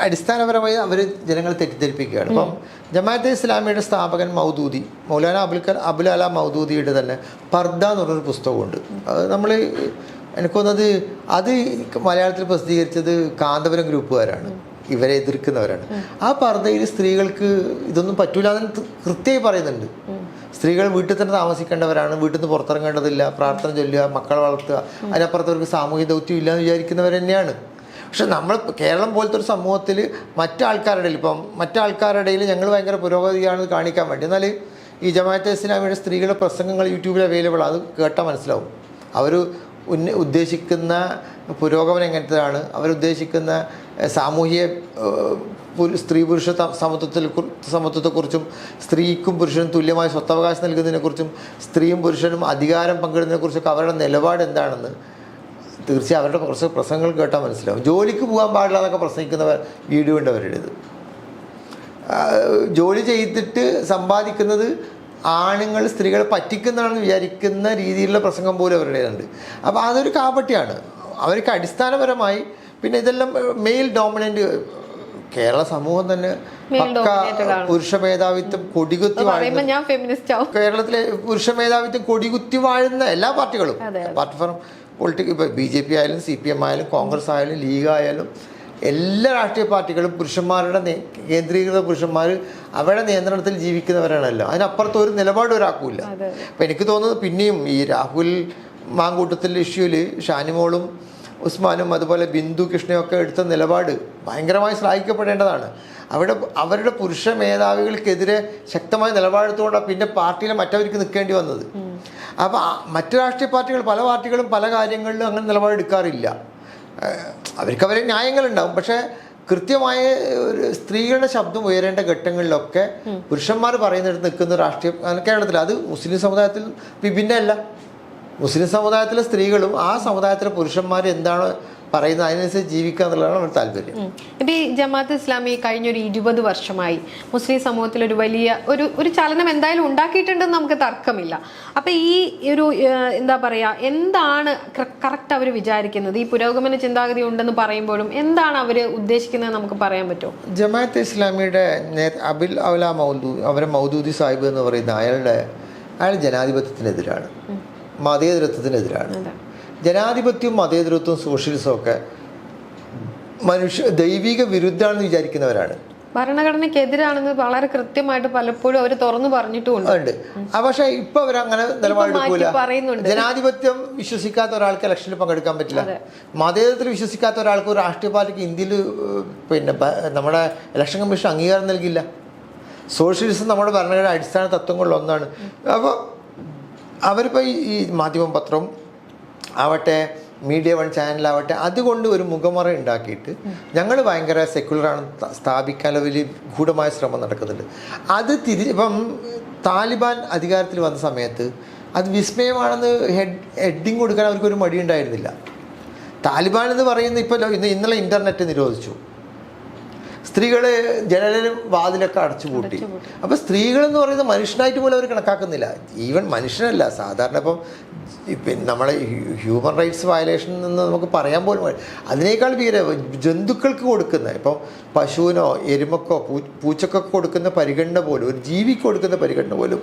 അടിസ്ഥാനപരമായി അവർ ജനങ്ങളെ തെറ്റിദ്ധരിപ്പിക്കുകയാണ്. അപ്പം ജമാഅത്തെ ഇസ്ലാമിയുടെ സ്ഥാപകൻ മൗദൂദി മൗലാന അബുൽ ഖർ അബുൽ അല മൗദൂദിയുടെ തന്നെ പർദ എന്ന് പറഞ്ഞൊരു പുസ്തകമുണ്ട്. അത് നമ്മൾ എനിക്ക് തോന്നുന്നത് അത് മലയാളത്തിൽ പ്രസിദ്ധീകരിച്ചത് കാന്തപുരം ഗ്രൂപ്പുകാരാണ്. ഇവരെ എതിർക്കുന്നവരാണ്. ആ പർദ്ദയിൽ സ്ത്രീകൾക്ക് ഇതൊന്നും പറ്റൂല എന്ന് കൃത്യമായി പറയുന്നുണ്ട്. സ്ത്രീകൾ വീട്ടിൽ തന്നെ താമസിക്കേണ്ടവരാണ് വീട്ടിൽ നിന്ന് പുറത്തിറങ്ങേണ്ടതില്ല പ്രാർത്ഥന ചൊല്ലുക മക്കളെ വളർത്തുക. അതിനപ്പുറത്തവർക്ക് സാമൂഹിക ദൗത്യം ഇല്ല എന്ന് വിചാരിക്കുന്നവർ തന്നെയാണ്. പക്ഷെ നമ്മൾ കേരളം പോലത്തെ ഒരു സമൂഹത്തിൽ മറ്റാൾക്കാരുടെ ഇപ്പം മറ്റാൾക്കാരുടെ ഇടയിൽ ഞങ്ങൾ ഭയങ്കര പുരോഗതിയാണെന്ന് കാണിക്കാൻ വേണ്ടി. എന്നാൽ ഈ ജമാഅത്തെ ഇസ്ലാമിയുടെ സ്ത്രീകളുടെ പ്രസംഗങ്ങൾ യൂട്യൂബിൽ അവൈലബിൾ അത് കേട്ടാൽ മനസ്സിലാവും. അവർ ഉന്ന ഉദ്ദേശിക്കുന്ന പുരോഗമനം എങ്ങനത്തേതാണ്? അവരുദ്ദേശിക്കുന്ന സാമൂഹിക സ്ത്രീ പുരുഷ സമത്വത്തിൽ സമത്വത്തെക്കുറിച്ചും സ്ത്രീക്കും പുരുഷനും തുല്യമായ സ്വത്തവകാശം നൽകുന്നതിനെക്കുറിച്ചും സ്ത്രീയും പുരുഷനും അധികാരം പങ്കിടുന്നതിനെക്കുറിച്ചൊക്കെ അവരുടെ നിലപാട് എന്താണെന്ന് തീർച്ചയായും അവരുടെ കുറച്ച് പ്രസംഗങ്ങൾ കേട്ടാൽ മനസ്സിലാവും. ജോലിക്ക് പോകാൻ പാടില്ല എന്നൊക്കെ പ്രസംഗിക്കുന്നവർ വീഡിയോ ഉണ്ട് അവരുടേത് ആ, ജോലി ചെയ്തിട്ട് സമ്പാദിക്കുന്നത് ആണുങ്ങൾ സ്ത്രീകളെ പറ്റിക്കുന്നതാണെന്ന് വിചാരിക്കുന്ന രീതിയിലുള്ള പ്രസംഗം പോലും അവരുടേതുണ്ട് അപ്പോൾ അതൊരു കാപട്യാണ്. അവർക്ക് അടിസ്ഥാനപരമായി പിന്നെ ഇതെല്ലാം മെയിൽ ഡോമിനന്റ് കേരള സമൂഹം തന്നെ പക്ക. പുരുഷ മേധാവിത്വം കൊടികുത്തി വാഴുന്ന കേരളത്തിലെ പുരുഷ മേധാവിത്വം കൊടികുത്തി വാഴുന്ന എല്ലാ പാർട്ടികളും. പാർട്ടി പൊളിറ്റിക് ഇപ്പോൾ ബി ജെ പി ആയാലും സി പി എം ആയാലും കോൺഗ്രസ് ആയാലും ലീഗ് ആയാലും എല്ലാ രാഷ്ട്രീയ പാർട്ടികളും പുരുഷന്മാരുടെ കേന്ദ്രീകൃത പുരുഷന്മാർ അവരുടെ നിയന്ത്രണത്തിൽ ജീവിക്കുന്നവരാണല്ലോ അതിനപ്പുറത്ത് ഒരു നിലപാട് ഒരാൾക്കുമില്ല അതെ. അപ്പം എനിക്ക് തോന്നുന്നത് പിന്നെയും ഈ രാഹുൽ മാങ്കൂട്ടത്തിന്റെ ഇഷ്യൂവിൽ ഷാനിമോളും ഉസ്മാനും അതുപോലെ ബിന്ദു കൃഷ്ണയും ഒക്കെ എടുത്ത നിലപാട് ഭയങ്കരമായി ശ്ലാഘിക്കപ്പെടേണ്ടതാണ് അവിടെ അവരുടെ പുരുഷ മേധാവികൾക്കെതിരെ ശക്തമായ നിലപാടെടുത്തുകൊണ്ടാണ് പിന്നെ പാർട്ടിയിലെ മറ്റവർക്ക് നിൽക്കേണ്ടി വന്നത്. അപ്പോൾ മറ്റു രാഷ്ട്രീയ പാർട്ടികൾ പല പാർട്ടികളും പല കാര്യങ്ങളിലും അങ്ങനെ നിലപാടെടുക്കാറില്ല. അവർക്ക് അവരെ ന്യായങ്ങളുണ്ടാവും. പക്ഷേ കൃത്യമായ ഒരു സ്ത്രീകളുടെ ശബ്ദം ഉയരേണ്ട ഘട്ടങ്ങളിലൊക്കെ പുരുഷന്മാർ പറയുന്നിടത്ത് നിൽക്കുന്ന രാഷ്ട്രീയം കേരളത്തിൽ അത് മുസ്ലിം സമുദായത്തിൽ വിഭിന്നമല്ല. മുസ്ലിം സമുദായത്തിലെ സ്ത്രീകളും ആ സമുദായത്തിലെ പുരുഷന്മാർ എന്താണ് പറയുന്നത്? അതിനനുസരിച്ച് ജീവിക്കുക എന്നുള്ളതാണ് അവർ താല്പര്യം. ഇപ്പം ഈ ജമാഅത്ത് ഇസ്ലാമി കഴിഞ്ഞൊരു ഇരുപത് വർഷമായി മുസ്ലിം സമൂഹത്തിൽ ഒരു വലിയ ഒരു ഒരു ചലനം എന്തായാലും ഉണ്ടാക്കിയിട്ടുണ്ടെന്ന് നമുക്ക് തർക്കമില്ല. അപ്പൊ ഈ ഒരു എന്താ പറയാ എന്താണ് കറക്റ്റ് അവർ വിചാരിക്കുന്നത്? ഈ പുരോഗമന ചിന്താഗതി ഉണ്ടെന്ന് പറയുമ്പോഴും എന്താണ് അവർ ഉദ്ദേശിക്കുന്നത് നമുക്ക് പറയാൻ പറ്റുമോ? ജമാഅത്ത് ഇസ്ലാമിയുടെ അബിൽ അവല മൗദൂ അവരെ മൗദൂദി സാഹിബ് എന്ന് പറയുന്ന അയാളുടെ അയാൾ ജനാധിപത്യത്തിനെതിരാണ്. മതേതരത്വത്തിനെതിരാണ്. ജനാധിപത്യവും മതേതരത്വവും സോഷ്യലിസവും ഒക്കെ മനുഷ്യ ദൈവിക വിരുദ്ധാണെന്ന് വിചാരിക്കുന്നവരാണ്. ഭരണഘടനയ്ക്കെതിരാണെന്ന് വളരെ കൃത്യമായിട്ട് പലപ്പോഴും അവർ തുറന്നു പറഞ്ഞിട്ടുമുണ്ട്. ഉണ്ട്. ആ പക്ഷേ ഇപ്പൊ അവരങ്ങനെ നിലപാടെടുക്കൂല. ജനാധിപത്യം വിശ്വസിക്കാത്ത ഒരാൾക്ക് ഇലക്ഷനിൽ പങ്കെടുക്കാൻ പറ്റില്ല. മതേതരത്തിൽ വിശ്വസിക്കാത്ത ഒരാൾക്ക് ഒരു രാഷ്ട്രീയ പാർട്ടിക്ക് ഇന്ത്യയിൽ പിന്നെ നമ്മുടെ ഇലക്ഷൻ കമ്മീഷൻ അംഗീകാരം നൽകില്ല സോഷ്യലിസം നമ്മുടെ ഭരണഘടന അടിസ്ഥാന തത്വങ്ങളിൽ ഒന്നാണ്. അപ്പോൾ അവരിപ്പോൾ ഈ മാധ്യമ പത്രം ആവട്ടെ മീഡിയ വൺ ചാനലാവട്ടെ അതുകൊണ്ട് ഒരു മുഖമറ ഉണ്ടാക്കിയിട്ട് ഞങ്ങൾ ഭയങ്കര സെക്യുലറാണ് സ്ഥാപിക്കാൻ വലിയ ഗൂഢമായ ശ്രമം നടക്കുന്നുണ്ട്. അത് തിരി ഇപ്പം താലിബാൻ അധികാരത്തിൽ വന്ന സമയത്ത് അത് വിസ്മയമാണെന്ന് ഹെഡ് ഹെഡിങ് കൊടുക്കാൻ അവർക്കൊരു മടിയുണ്ടായിരുന്നില്ല. താലിബാൻ എന്ന് പറയുന്നത് ഇപ്പോൾ ഇന്ന് ഇന്നലെ ഇന്റർനെറ്റ് നിരോധിച്ചു. സ്ത്രീകൾ ജനലും വാതിലൊക്കെ അടച്ചു പൂട്ടി. അപ്പൊ സ്ത്രീകൾ എന്ന് പറയുന്നത് മനുഷ്യനായിട്ട് പോലും അവർ കണക്കാക്കുന്നില്ല. ഈവൻ മനുഷ്യനല്ല. സാധാരണ ഇപ്പം പിന്നെ നമ്മളെ ഹ്യൂമൻ റൈറ്റ്സ് വയലേഷൻ എന്ന് നമുക്ക് പറയാൻ പോലും അതിനേക്കാൾ ഭീകര ജന്തുക്കൾക്ക് കൊടുക്കുന്ന ഇപ്പം പശുവിനോ എരുമക്കോ പൂ പൂച്ചക്കൊക്കെ കൊടുക്കുന്ന പരിഗണന പോലും ഒരു ജീവിക്ക് കൊടുക്കുന്ന പരിഗണന പോലും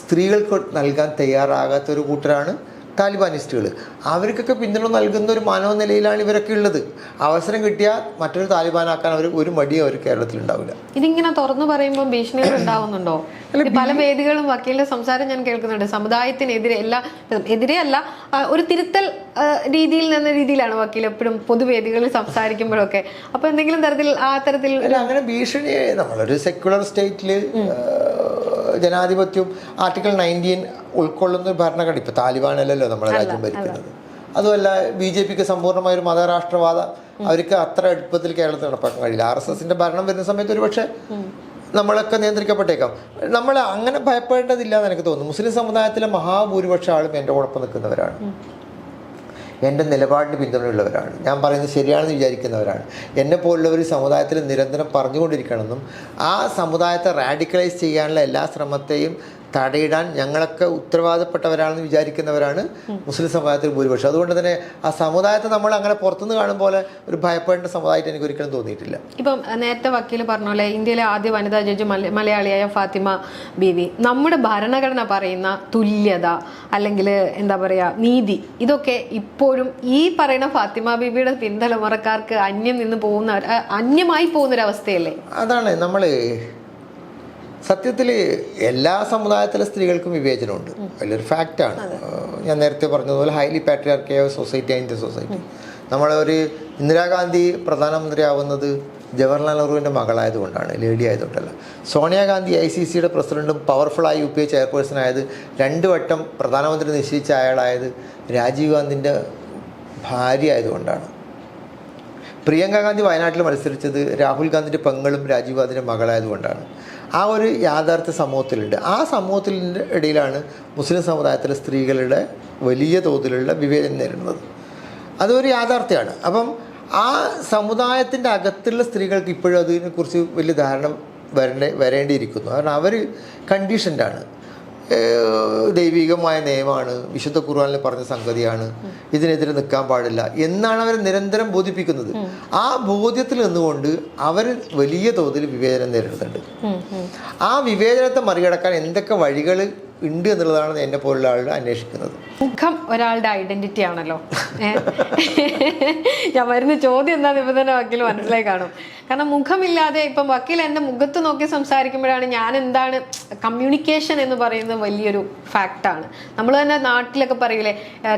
സ്ത്രീകൾക്ക് നൽകാൻ തയ്യാറാകാത്ത ഒരു കൂട്ടരാണ് താലിബാനിസ്റ്റുകൾ. അവർക്കൊക്കെ പിന്തുണ നൽകുന്ന ഒരു മനോനിലയിലാണ് ഇവരൊക്കെ ഉള്ളത്. അവസരം കിട്ടിയാൽ മറ്റൊരു താലിബാനാക്കാൻ അവർ ഒരു മടിയും അവർ കേരളത്തിൽ ഉണ്ടാവില്ല ഇതിങ്ങനെ തുറന്നു പറയുമ്പോൾ ഭീഷണികൾ ഉണ്ടാവുന്നുണ്ടോ? പല വേദികളും വക്കീലിന്റെ സംസാരം ഞാൻ കേൾക്കുന്നുണ്ട്. സമുദായത്തിനെതിരെ എല്ലാ എതിരെയല്ല ഒരു തിരുത്തൽ രീതിയിൽ നിന്ന രീതിയിലാണ് വക്കീൽ എപ്പോഴും പൊതുവേദികളിൽ സംസാരിക്കുമ്പോഴൊക്കെ. അപ്പൊ എന്തെങ്കിലും തരത്തിൽ ആ തരത്തിൽ അങ്ങനെ ഭീഷണി നമ്മളൊരു സെക്യുലർ സ്റ്റേറ്റിൽ ജനാധിപത്യവും ആർട്ടിക്കിൾ നയന്റീൻ ഉൾക്കൊള്ളുന്ന ഭരണഘടന. ഇപ്പൊ താലിബാനല്ലല്ലോ നമ്മുടെ രാജ്യം ഭരിക്കുന്നത്. അതുമല്ല ബി ജെ പിക്ക് സമ്പൂർണമായ ഒരു മതരാഷ്ട്രവാദ അവർക്ക് അത്ര എളുപ്പത്തിൽ കേരളത്തിൽ നടപ്പാക്കാൻ കഴിയില്ല. ആർ എസ് എസിന്റെ ഭരണം വരുന്ന സമയത്ത് ഒരു പക്ഷേ നമ്മളൊക്കെ നിയന്ത്രിക്കപ്പെട്ടേക്കാം. നമ്മൾ അങ്ങനെ ഭയപ്പെടേണ്ടതില്ല എന്ന് എനിക്ക് തോന്നുന്നു. മുസ്ലിം സമുദായത്തിലെ മഹാഭൂരിപക്ഷം ആളും എന്റെ ഒപ്പം നിൽക്കുന്നവരാണ്. എന്റെ നിലപാടിന് പിന്തുണയുള്ളവരാണ്. ഞാൻ പറയുന്നത് ശരിയാണെന്ന് വിചാരിക്കുന്നവരാണ്. എന്നെ പോലുള്ളവർ സമുദായത്തിൽ നിരന്തരം പറഞ്ഞുകൊണ്ടിരിക്കണമെന്നും ആ സമുദായത്തെ റാഡിക്കലൈസ് ചെയ്യാനുള്ള എല്ലാ ശ്രമത്തെയും തടയിടാൻ ഞങ്ങളൊക്കെ ഉത്തരവാദപ്പെട്ടവരാണെന്ന് വിചാരിക്കുന്നവരാണ് മുസ്ലിം സമുദായത്തിൽ ഭൂരിപക്ഷം. അതുകൊണ്ട് തന്നെ ആ സമുദായത്തെ നമ്മൾ അങ്ങനെ പുറത്തുനിന്ന് കാണും പോലെ ഒരു ഭയപ്പെടേണ്ട സമുദായമായിട്ട് എനിക്ക് ഒരിക്കലും തോന്നിയിട്ടില്ല. ഇപ്പം നേരത്തെ വക്കീൽ പറഞ്ഞ പോലെ ഇന്ത്യയിലെ ആദ്യ വനിതാ ജഡ്ജി മലയാളിയായ ഫാത്തിമ ബീവി. നമ്മുടെ ഭരണഘടന പറയുന്ന തുല്യത അല്ലെങ്കിൽ എന്താ പറയുക നീതി ഇതൊക്കെ ഇപ്പോഴും ഈ പറയുന്ന ഫാത്തിമ ബീവിയുടെ പിന്തലമുറക്കാർക്ക് അന്യം നിന്ന് പോകുന്ന അന്യമായി പോകുന്ന ഒരു അവസ്ഥയല്ലേ അതാണ് നമ്മൾ സത്യത്തിൽ എല്ലാ സമുദായത്തിലെ സ്ത്രീകൾക്കും വിവേചനമുണ്ട്. വലിയൊരു ഫാക്റ്റാണ്. ഞാൻ നേരത്തെ പറഞ്ഞതുപോലെ highly patriarchal society Indian society നമ്മളൊരു ഇന്ദിരാഗാന്ധി പ്രധാനമന്ത്രി ആവുന്നത് ജവഹർലാൽ നെഹ്റുവിന്റെ മകളായതുകൊണ്ടാണ് ലേഡി ആയതുകൊണ്ടല്ല. സോണിയാഗാന്ധി ഐ സി സിയുടെ പ്രസിഡന്റും പവർഫുള്ളായി യു പി എ ചെയർപേഴ്സൺ ആയത് രണ്ട് വട്ടം പ്രധാനമന്ത്രി നിശ്ചയിച്ച അയാളായത് രാജീവ് ഗാന്ധിന്റെ ഭാര്യ ആയതുകൊണ്ടാണ്. പ്രിയങ്ക ഗാന്ധി വയനാട്ടിൽ മത്സരിച്ചത് രാഹുൽ ഗാന്ധിന്റെ പെങ്ങളും രാജീവ് ഗാന്ധിന്റെ മകളായതുകൊണ്ടാണ്. ആ ഒരു യാഥാർത്ഥ്യ സമൂഹത്തിലുണ്ട്. ആ സമൂഹത്തിന്റെ ഇടയിലാണ് മുസ്ലിം സമുദായത്തിലെ സ്ത്രീകളുടെ വലിയ തോതിലുള്ള വിവേചനം നേരിടുന്നത്. അതൊരു യാഥാർത്ഥ്യമാണ്. അപ്പം ആ സമുദായത്തിന്റെ അകത്തുള്ള സ്ത്രീകൾക്ക് ഇപ്പോഴും അതിനെക്കുറിച്ച് വലിയ ധാരണ വരേണ്ട വരേണ്ടിയിരിക്കുന്നു. കാരണം അവർ കണ്ടീഷൻഡാണ് ദൈവികമായ നിയമമാണ്. വിശുദ്ധ ഖുർആനിൽ പറഞ്ഞ സംഗതിയാണ്. ഇതിനെതിരെ നിൽക്കാൻ പാടില്ല എന്നാണ് അവർ നിരന്തരം ബോധിപ്പിക്കുന്നത്. ആ ബോധ്യത്തിൽ നിന്നുകൊണ്ട് അവർ വലിയ തോതിൽ വിവേചനം നേരിടുന്നുണ്ട്. ആ വിവേചനത്തെ മറികടക്കാൻ എന്തൊക്കെ വഴികൾ ഉണ്ട് എന്നുള്ളതാണ് എന്നെ പോലുള്ള ആളുകൾ അന്വേഷിക്കുന്നത്. മുഖം ഒരാളുടെ ഐഡന്റിറ്റി ആണല്ലോ. ഞാൻ വരുന്ന ചോദ്യം എന്താ ഇപ്പൊ തന്നെ വക്കീൽ മനസ്സിലായി കാണും. കാരണം മുഖമില്ലാതെ ഇപ്പം വക്കീൽ എന്റെ മുഖത്ത് നോക്കി സംസാരിക്കുമ്പോഴാണ് ഞാൻ എന്താണ് കമ്മ്യൂണിക്കേഷൻ എന്ന് പറയുന്നത് വലിയൊരു ഫാക്റ്റാണ് നമ്മൾ തന്നെ നാട്ടിലൊക്കെ പറയില്ലേ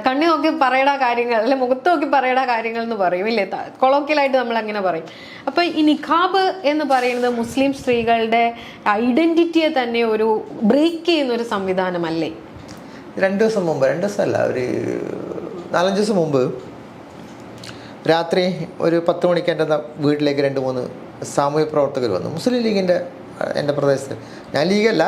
കണ്ണി നോക്കി പറയടാ കാര്യങ്ങൾ അല്ലെ മുഖത്ത് നോക്കി പറയടാ കാര്യങ്ങൾ എന്ന് പറയും ഇല്ലേ? കൊളോക്കിയലായിട്ട് നമ്മൾ അങ്ങനെ പറയും. അപ്പൊ ഈ നിഖാബ് എന്ന് പറയുന്നത് മുസ്ലിം സ്ത്രീകളുടെ ഐഡന്റിറ്റിയെ തന്നെ ഒരു ബ്രേക്ക് ചെയ്യുന്ന ഒരു സംവിധാനമല്ലേ? രണ്ട് ദിവസം മുമ്പ് രണ്ട് ദിവസമല്ല ഒരു നാലഞ്ച് ദിവസം മുമ്പ് രാത്രി ഒരു പത്ത് മണിക്ക് എന്റെ വീട്ടിലേക്ക് രണ്ട് മൂന്ന് സാമൂഹ്യ പ്രവർത്തകർ വന്നു. മുസ്ലിം ലീഗിന്റെ എന്റെ പ്രദേശത്ത്. ഞാൻ ലീഗല്ല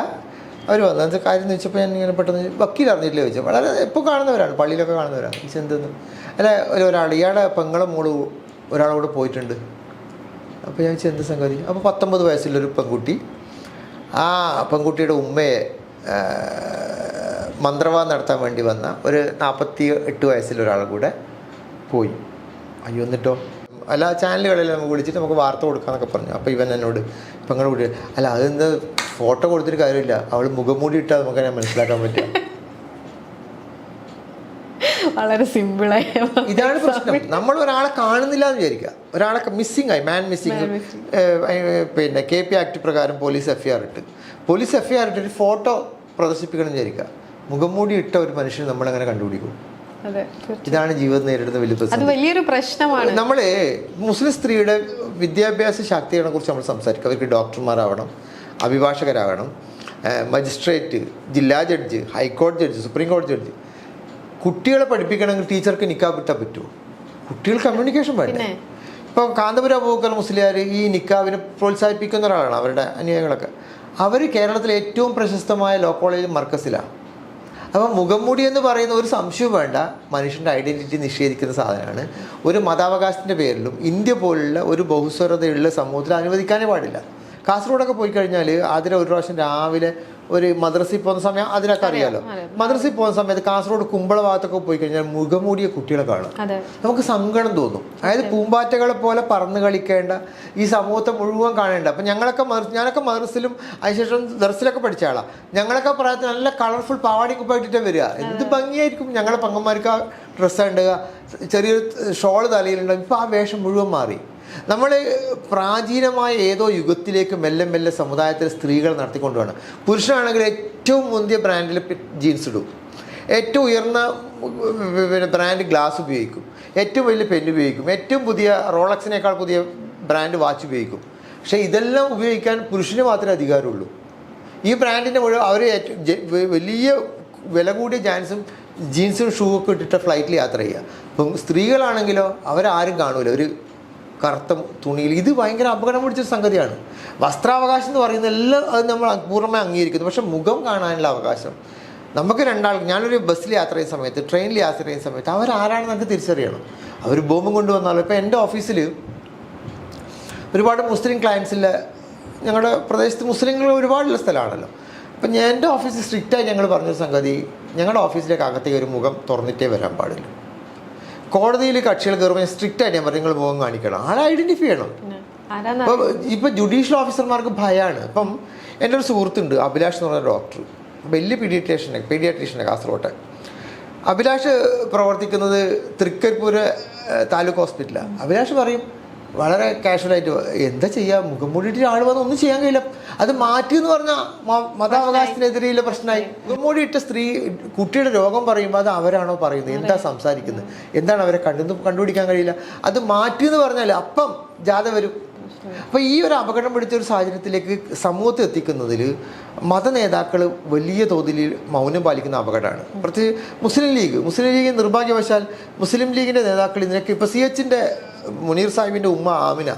അവർ വന്നു. അത് കാര്യം എന്ന് വെച്ചപ്പോൾ ഞാൻ ഇങ്ങനെ പെട്ടെന്ന് വക്കീൽ അറിഞ്ഞിട്ടില്ല ചോദിച്ചു. വളരെ എപ്പോൾ കാണുന്നവരാണ് പള്ളിയിലൊക്കെ കാണുന്നവരാണ്. ചോദിച്ചു എന്തെന്ന് അല്ല ഒരു ഒരാൾ ഇയാളെ പെങ്ങളും മോൾ ഒരാളോട് പോയിട്ടുണ്ട്. അപ്പോൾ ഞാൻ എന്ത് സംഗതി? അപ്പോൾ പത്തൊമ്പത് വയസ്സുള്ളൊരു പെൺകുട്ടി ആ പെൺകുട്ടിയുടെ ഉമ്മയെ മന്ത്രവാദം നടത്താൻ വേണ്ടി വന്ന ഒരു നാൽപ്പത്തി എട്ട് വയസ്സുള്ള ഒരാൾ കൂടെ പോയി. അയ്യോ എന്നിട്ടോ? അല്ല ചാനലുകളിൽ നമുക്ക് വിളിച്ചിട്ട് നമുക്ക് വാർത്ത കൊടുക്കാന്നൊക്കെ പറഞ്ഞു. അപ്പോൾ ഇവൻ എന്നോട് ഇപ്പം അങ്ങനെ കൂടി അല്ല അതെന്ത് ഫോട്ടോ കൊടുത്തിട്ട് കാര്യമില്ല. അവൾ മുഖംമൂടി ഇട്ടാൽ നമുക്ക് അതിനെ മനസ്സിലാക്കാൻ പറ്റും വളരെ സിമ്പിളായ ഇതാണ് പ്രശ്നം. നമ്മൾ ഒരാളെ കാണുന്നില്ല എന്ന് വിചാരിക്കുക. ഒരാളെ മിസ്സിംഗ് ആയി. മാൻ മിസ്സിംഗ് പിന്നെ കെ പി ആക്ട് പ്രകാരം പോലീസ് എഫ് ഐ ആർ ഇട്ട്. പോലീസ് എഫ് ഐ ആർ ഇട്ട് ഒരു ഫോട്ടോ പ്രദർശിപ്പിക്കണം എന്ന് വിചാരിക്കുക. മുഖംമൂടി ഇട്ട ഒരു മനുഷ്യനെ നമ്മളെങ്ങനെ കണ്ടുപിടിക്കും. അതെ ഇതാണ് ജീവിതം നേരിടുന്ന വലിയ പ്രശ്നം വലിയൊരു പ്രശ്നമാണ്. നമ്മൾ മുസ്ലിം സ്ത്രീയുടെ വിദ്യാഭ്യാസ ശാക്തീകരണത്തെ കുറിച്ച് നമ്മൾ സംസാരിക്കുക അവർക്ക് ഡോക്ടർമാരാവണം അഭിഭാഷകരാകണം മജിസ്ട്രേറ്റ് ജില്ലാ ജഡ്ജ് ഹൈക്കോടതി ജഡ്ജ് സുപ്രീം കോടതി ജഡ്ജ്. കുട്ടികളെ പഠിപ്പിക്കണമെങ്കിൽ ടീച്ചർക്ക് നിക്കാബ് ഇട്ടാൽ പറ്റുമോ? കുട്ടികൾ കമ്മ്യൂണിക്കേഷൻ വേണ്ടേ? ഇപ്പം കാന്തപുര അബൂക്കൽ മുസ്ലിയാർ ഈ നിക്കാവിനെ പ്രോത്സാഹിപ്പിക്കുന്ന ഒരാളാണ് അവരുടെ അനുയായികളൊക്കെ. അവർ കേരളത്തിലെ ഏറ്റവും പ്രശസ്തമായ ലോ കോളേജ് മർക്കസിലാണ് അപ്പോൾ മുഖംമൂടി എന്ന് പറയുന്ന ഒരു സംശയവും വേണ്ട. മനുഷ്യന്റെ ഐഡന്റിറ്റി നിഷേധിക്കുന്ന സാധനമാണ്. ഒരു മതാവകാശത്തിന്റെ പേരിലും ഇന്ത്യ പോലുള്ള ഒരു ബഹുസ്വരതയുള്ള സമൂഹത്തിൽ അനുവദിക്കാനേ പാടില്ല. കാസർഗോഡൊക്കെ പോയി കഴിഞ്ഞാൽ അതിലെ ഒരു പ്രാവശ്യം രാവിലെ ഒരു മദ്രസയിൽ പോകുന്ന സമയം അതിനൊക്കെ അറിയാലോ. മദ്രസയിൽ പോകുന്ന സമയത്ത് കാസർഗോഡ് കുമ്പള ഭാഗത്തൊക്കെ പോയി കഴിഞ്ഞാൽ മുഖമൂടിയ കുട്ടികളെ കാണും. നമുക്ക് സങ്കടം തോന്നും. അതായത് പൂമ്പാറ്റകളെ പോലെ പറന്ന് കളിക്കേണ്ട ഈ സമൂഹത്തെ മുഴുവൻ കാണേണ്ട. അപ്പം ഞങ്ങളൊക്കെ ഞാനൊക്കെ മദ്രസിലും അതിനുശേഷം ദർസിലൊക്കെ പഠിച്ച ആളാണ് ഞങ്ങളൊക്കെ പ്രായത്തിൽ നല്ല കളർഫുൾ പാവാടി കുപ്പായിട്ടിട്ടേ വരിക. എന്ത് ഭംഗിയായിരിക്കും ഞങ്ങളെ പങ്കന്മാർക്ക് ആ ഡ്രസ്സ് ഉണ്ടുക ചെറിയൊരു ഷോൾ തലയിലുണ്ടാവും. ഇപ്പൊ ആ വേഷം മുഴുവൻ മാറി. നമ്മൾ പ്രാചീനമായ ഏതോ യുഗത്തിലേക്ക് മെല്ലെ മെല്ലെ സമുദായത്തിൽ സ്ത്രീകൾ നടത്തിക്കൊണ്ടുപോകണം പുരുഷനാണെങ്കിൽ ഏറ്റവും മുന്തിയ ബ്രാൻഡിൽ ജീൻസ് ഇടും. ഏറ്റവും ഉയർന്ന പിന്നെ ബ്രാൻഡ് ഗ്ലാസ് ഉപയോഗിക്കും. ഏറ്റവും വലിയ പെൻ ഉപയോഗിക്കും. ഏറ്റവും പുതിയ റോളക്സിനേക്കാൾ പുതിയ ബ്രാൻഡ് വാച്ച് ഉപയോഗിക്കും. പക്ഷേ ഇതെല്ലാം ഉപയോഗിക്കാൻ പുരുഷന് മാത്രമേ അധികാരമുള്ളൂ. ഈ ബ്രാൻഡിന്റെ മുഴുവൻ അവർ വലിയ വില കൂടിയ ജാൻസും ജീൻസും ഷൂ ഒക്കെ ഇട്ടിട്ട് ഫ്ലൈറ്റിൽ യാത്ര ചെയ്യുക. അപ്പം സ്ത്രീകളാണെങ്കിലോ അവരാരും കാണൂല. ഒരു കറുത്ത തുണിയിൽ. ഇത് ഭയങ്കര അപകടം പിടിച്ച സംഗതിയാണ്. വസ്ത്രാവകാശം എന്ന് പറയുന്ന എല്ലാം അത് നമ്മൾ പൂർണമായി അംഗീകരിക്കുന്നു. പക്ഷെ മുഖം കാണാനുള്ള അവകാശം. നമുക്ക് രണ്ടാൾ ഞാനൊരു ബസ്സിൽ യാത്ര ചെയ്യുന്ന സമയത്ത് ട്രെയിനിൽ യാത്ര ചെയ്യുന്ന സമയത്ത് അവരാരാണെന്ന് നമുക്ക് തിരിച്ചറിയണം. അവർ ബോംബും കൊണ്ടുവന്നാലും ഇപ്പോൾ എന്റെ ഓഫീസിൽ ഒരുപാട് മുസ്ലിം ക്ലയൻസിലെ ഞങ്ങളുടെ പ്രദേശത്ത് മുസ്ലിങ്ങൾ ഒരുപാടുള്ള സ്ഥലമാണല്ലോ. അപ്പം ഞാൻ എന്റെ ഓഫീസിൽ സ്ട്രിക്റ്റായി ഞങ്ങൾ പറഞ്ഞൊരു സംഗതി ഞങ്ങളുടെ ഓഫീസിലേക്ക് അകത്തേക്ക് ഒരു മുഖം തുറന്നിട്ടേ വരാൻ പാടില്ല. കോടതിയിൽ കക്ഷികൾ കയറുമ്പോൾ സ്ട്രിക്റ്റ് ആയിട്ട് ഞാൻ പറഞ്ഞു നിങ്ങൾ മുഖം കാണിക്കണം. ആരെ ഐഡന്റിഫൈ ചെയ്യണം? ഇപ്പൊ ജുഡീഷ്യൽ ഓഫീസർമാർക്ക് ഭയമാണ് ഇപ്പം എന്റെ ഒരു സുഹൃത്തുണ്ട് അഭിലാഷ് എന്ന് പറഞ്ഞ ഡോക്ടർ വലിയ പീഡിയട്രീഷ്യനെ പീഡിയാട്രീഷ്യനെ കാസർഗോട്ടെ. അഭിലാഷ് പ്രവർത്തിക്കുന്നത് തൃക്കരിപ്പൂര് താലൂക്ക് ഹോസ്പിറ്റലാണ് അഭിലാഷ് പറയും വളരെ കാഷ്വലായിട്ട് എന്താ ചെയ്യുക മുഖം മൂടിയിട്ട് ആൾ വന്ന് ഒന്നും ചെയ്യാൻ കഴിയില്ല. അത് മാറ്റി എന്ന് പറഞ്ഞാൽ മതാവകാശത്തിനെതിരെയുള്ള പ്രശ്നമായി. മുഖം മൂടിയിട്ട് സ്ത്രീ കുട്ടിയുടെ രോഗം പറയുമ്പോൾ അത് അവരാണോ പറയുന്നത്? എന്താ സംസാരിക്കുന്നത്? എന്താണ് അവരെ കണ്ടു കണ്ടുപിടിക്കാൻ കഴിയില്ല? അത് മാറ്റി എന്ന് പറഞ്ഞാൽ അപ്പം ജാഥ വരും. അപ്പോൾ ഈ ഒരു അപകടം പിടിച്ച ഒരു സാഹചര്യത്തിലേക്ക് സമൂഹത്തെ എത്തിക്കുന്നതിൽ മത നേതാക്കൾ വലിയ തോതിൽ മൗനം പാലിക്കുന്ന അപകടമാണ്. പ്രത്യേകിച്ച് മുസ്ലിം ലീഗ്. മുസ്ലിം ലീഗ് നിർഭാഗ്യവശാൽ മുസ്ലിം ലീഗിന്റെ നേതാക്കൾ ഇതിനൊക്കെ ഇപ്പോൾ സി എച്ചിന്റെ മുനീർ സാഹിബിന്റെ ഉമ്മ ആമിന.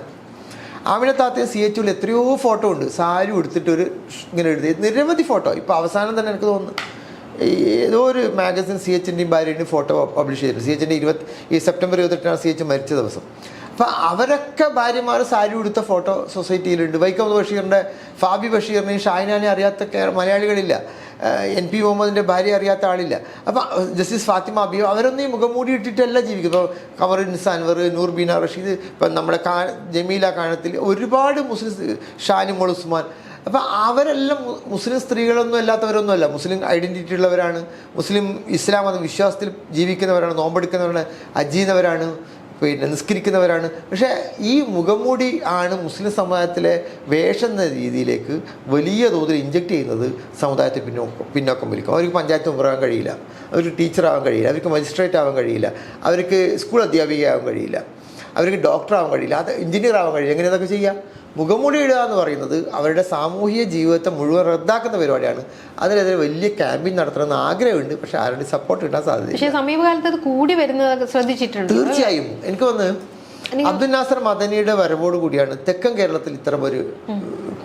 ആമിന താത്തയും സി എച്ച് എത്രയോ ഫോട്ടോ ഉണ്ട്. സാരി ഉടുത്തിട്ട് ഒരു ഇങ്ങനെ എഴുതി. നിരവധി ഫോട്ടോ. ഇപ്പോൾ അവസാനം തന്നെ എനിക്ക് തോന്നുന്നു. ഏതോ ഒരു മാഗസിൻ സി എച്ചിന്റെയും ഭാര്യയുടെയും ഫോട്ടോ പബ്ലിഷ് ചെയ്തിട്ടുണ്ട്. സി എച്ചിന്റെ ഇരുപത്തി ഈ സെപ്റ്റംബർ ഇരുപത്തെട്ടിനാണ് സി എച്ച് മരിച്ച ദിവസം. അപ്പം അവരൊക്കെ ഭാര്യമാർ സാരി ഉടുത്ത ഫോട്ടോ സൊസൈറ്റിയിലുണ്ട്. വൈക്കം ബഷീറിന്റെ ഫാബി ബഷീറിനെയും ഷാഹിനാനെ അറിയാത്ത മലയാളികളില്ല. എൻ പി മുഹമ്മദിന്റെ ഭാര്യ അറിയാത്ത ആളില്ല. അപ്പം ജസ്റ്റിസ് ഫാത്തിമ അബിയോ അവരൊന്നും ഈ മുഖം മൂടി ഇട്ടിട്ടല്ല ജീവിക്കുന്നത് കവർ കമർ നിസാൻവർ നൂർ ബീന റഷീദ് ഇപ്പം നമ്മുടെ കാ ജമീല കാനത്തിൽ ഒരുപാട് മുസ്ലിം ഷാനിമോൾ ഉസ്മാൻ. അപ്പം അവരെല്ലാം മുസ്ലിം സ്ത്രീകളൊന്നും അല്ലാത്തവരൊന്നും അല്ല. മുസ്ലിം ഐഡന്റിറ്റി ഉള്ളവരാണ്. മുസ്ലിം ഇസ്ലാം എന്ന വിശ്വാസത്തിൽ ജീവിക്കുന്നവരാണ് നോമ്പെടുക്കുന്നവരാണ് അജീന്നവരാണ് പിന്നെ നിസ്കരിക്കുന്നവരാണ്. പക്ഷേ ഈ മുഖംമൂടി ആണ് മുസ്ലിം സമുദായത്തിലെ വേഷം എന്ന രീതിയിലേക്ക് വലിയ തോതിൽ ഇഞ്ചക്ട് ചെയ്യുന്നത് സമുദായത്തെ പിന്നോക്കം പിന്നോക്കം വലിക്കും. അവർക്ക് പഞ്ചായത്ത് മെമ്പറാകാൻ കഴിയില്ല. അവർക്ക് ടീച്ചറാകാൻ കഴിയില്ല. അവർക്ക് മജിസ്ട്രേറ്റ് ആവാൻ കഴിയില്ല. അവർക്ക് സ്കൂൾ അധ്യാപികയാവാൻ കഴിയില്ല. അവർക്ക് ഡോക്ടർ ആവാൻ കഴിയില്ല. അത് എഞ്ചിനീയർ ആവാൻ കഴിയില്ല. എങ്ങനെ അതൊക്കെ ചെയ്യാം? മുഖംമൂടി ഇടുക എന്ന് പറയുന്നത് അവരുടെ സാമൂഹിക ജീവിതത്തെ മുഴുവൻ റദ്ദാക്കുന്ന പരിപാടിയാണ്. അതിനെതിരെ വലിയ ക്യാമ്പയിൻ നടത്തണമെന്ന് ആഗ്രഹമുണ്ട് പക്ഷെ ആരുടെ സപ്പോർട്ട് കിട്ടാൻ സാധ്യത പക്ഷേ സമീപകാലത്ത് അത് കൂടി വരുന്നത് ശ്രദ്ധിച്ചിട്ടുണ്ട്. തീർച്ചയായും. എനിക്ക് തോന്നുന്നു അബ്ദുൽ നാസർ മദനിയുടെ വരവോട് കൂടിയാണ് തെക്കൻ കേരളത്തിൽ ഇത്തരം ഒരു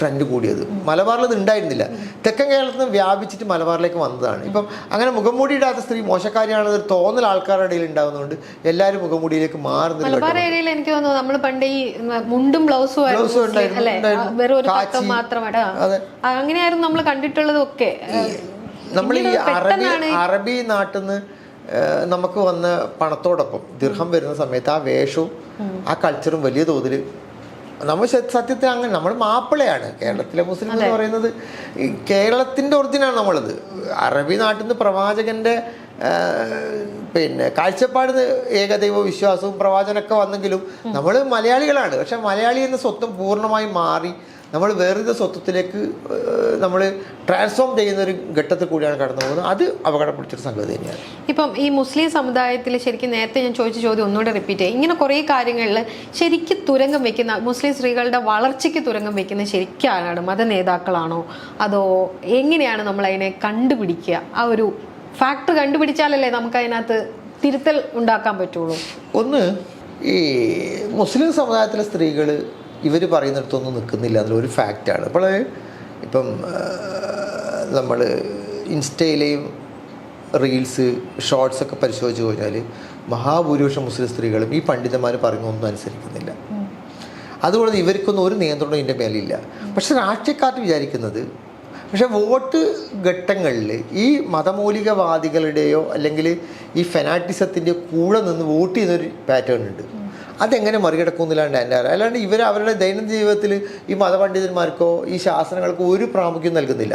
ട്രെൻഡ് കൂടിയത്. മലബാറിൽ ഇത് ഉണ്ടായിരുന്നില്ല. തെക്കൻ കേരളത്തിൽ നിന്ന് വ്യാപിച്ചിട്ട് മലബാറിലേക്ക് വന്നതാണ്. ഇപ്പം അങ്ങനെ മുഖംമൂടി ഇടാത്ത സ്ത്രീ മോശക്കാരിയാണെന്ന് ഒരു തോന്നൽ ആൾക്കാരുടെ ഇടയിൽ ഉണ്ടാകുന്നതുകൊണ്ട് എല്ലാവരും മുഖംമൂടിയിലേക്ക് മാറുന്നില്ല മലബാർ ഏരിയയിൽ എനിക്ക് തോന്നുന്നു നമ്മൾ പണ്ട് ഈ മുണ്ടും ബ്ലൗസും. അങ്ങനെയായിരുന്നു നമ്മൾ കണ്ടിട്ടുള്ളതൊക്കെ. നമ്മൾ ഈ അറബി അറബി നാട്ടിൽ നിന്ന് നമുക്ക് വന്ന പണത്തോടൊപ്പം ദീർഘം വരുന്ന സമയത്ത് ആ വേഷവും ആ കൾച്ചറും വലിയ തോതിൽ നമ്മൾ സത്യത്തിൽ അങ്ങനെ നമ്മൾ മാപ്പിളയാണ്. കേരളത്തിലെ മുസ്ലിം എന്ന് പറയുന്നത് കേരളത്തിന്റെ ഒറിജിനാണ് നമ്മളത്. അറബി നാട്ടിൽ നിന്ന് പ്രവാചകന്റെ പിന്നെ കാഴ്ചപ്പാട് ഏകദൈവ വിശ്വാസവും പ്രവാചനമൊക്കെ വന്നെങ്കിലും നമ്മൾ മലയാളികളാണ്. പക്ഷെ മലയാളി എന്ന സ്വത്വം പൂർണമായും മാറി നമ്മൾ വേറൊരു സ്വത്വത്തിലേക്ക് നമ്മൾ ട്രാൻസ്ഫോം ചെയ്യുന്ന ഒരു ഘട്ടത്തിൽ കൂടിയാണ് കടന്നു പോകുന്നത്. അത് അപകടപ്പെടുത്തിയൊരു സംഗതി തന്നെയാണ്. ഇപ്പം ഈ മുസ്ലിം സമുദായത്തിൽ ശരിക്കും നേരത്തെ ഞാൻ ചോദിച്ച ചോദ്യം ഒന്നുകൂടെ റിപ്പീറ്റ് ചെയ്യാം. ഇങ്ങനെ കുറേ കാര്യങ്ങളിൽ ശരിക്കും തുരങ്കം വെക്കുന്ന മുസ്ലിം സ്ത്രീകളുടെ വളർച്ചയ്ക്ക് തുരങ്കം വെക്കുന്ന ശരിക്കാണ് മത നേതാക്കളാണോ? അതോ എങ്ങനെയാണ് നമ്മൾ അതിനെ കണ്ടുപിടിക്കുക? ആ ഒരു ഫാക്ടർ കണ്ടുപിടിച്ചാലല്ലേ നമുക്ക് അതിനകത്ത് തിരുത്തൽ ഉണ്ടാക്കാൻ പറ്റുള്ളൂ. ഒന്ന് ഈ മുസ്ലിം സമുദായത്തിലെ സ്ത്രീകൾ ഇവർ പറയുന്നിടത്തൊന്നും നിൽക്കുന്നില്ല എന്നൊരു ഫാക്റ്റാണ് അപ്പോൾ ഇപ്പം നമ്മൾ ഇൻസ്റ്റയിലെയും റീൽസ് ഷോർട്സ് ഒക്കെ പരിശോധിച്ച് കഴിഞ്ഞാൽ മഹാഭൂരിപക്ഷം മുസ്ലിം സ്ത്രീകളും ഈ പണ്ഡിതന്മാർ പറയുന്നൊന്നും അനുസരിക്കുന്നില്ല. അതുകൊണ്ട് ഇവർക്കൊന്നും ഒരു നിയന്ത്രണവും ഇതിന്റെ മേലില്ല. പക്ഷെ രാഷ്ട്രീയക്കാർ വിചാരിക്കുന്നത് പക്ഷെ വോട്ട് ഘട്ടങ്ങളിൽ ഈ മതമൗലികവാദികളുടെയോ അല്ലെങ്കിൽ ഈ ഫെനാറ്റിസത്തിന്റെ കൂടെ നിന്ന് വോട്ട് ചെയ്യുന്നൊരു പാറ്റേൺ ഉണ്ട്. അതെങ്ങനെ മറികടക്കുന്നില്ലാണ്ട് എന്റെ അറിയാം അല്ലാണ്ട് ഇവർ അവരുടെ ദൈനംദിന ജീവിതത്തിൽ ഈ മതപണ്ഡിതന്മാർക്കോ ഈ ശാസ്ത്രങ്ങൾക്കോ ഒരു പ്രാമുഖ്യം നൽകുന്നില്ല.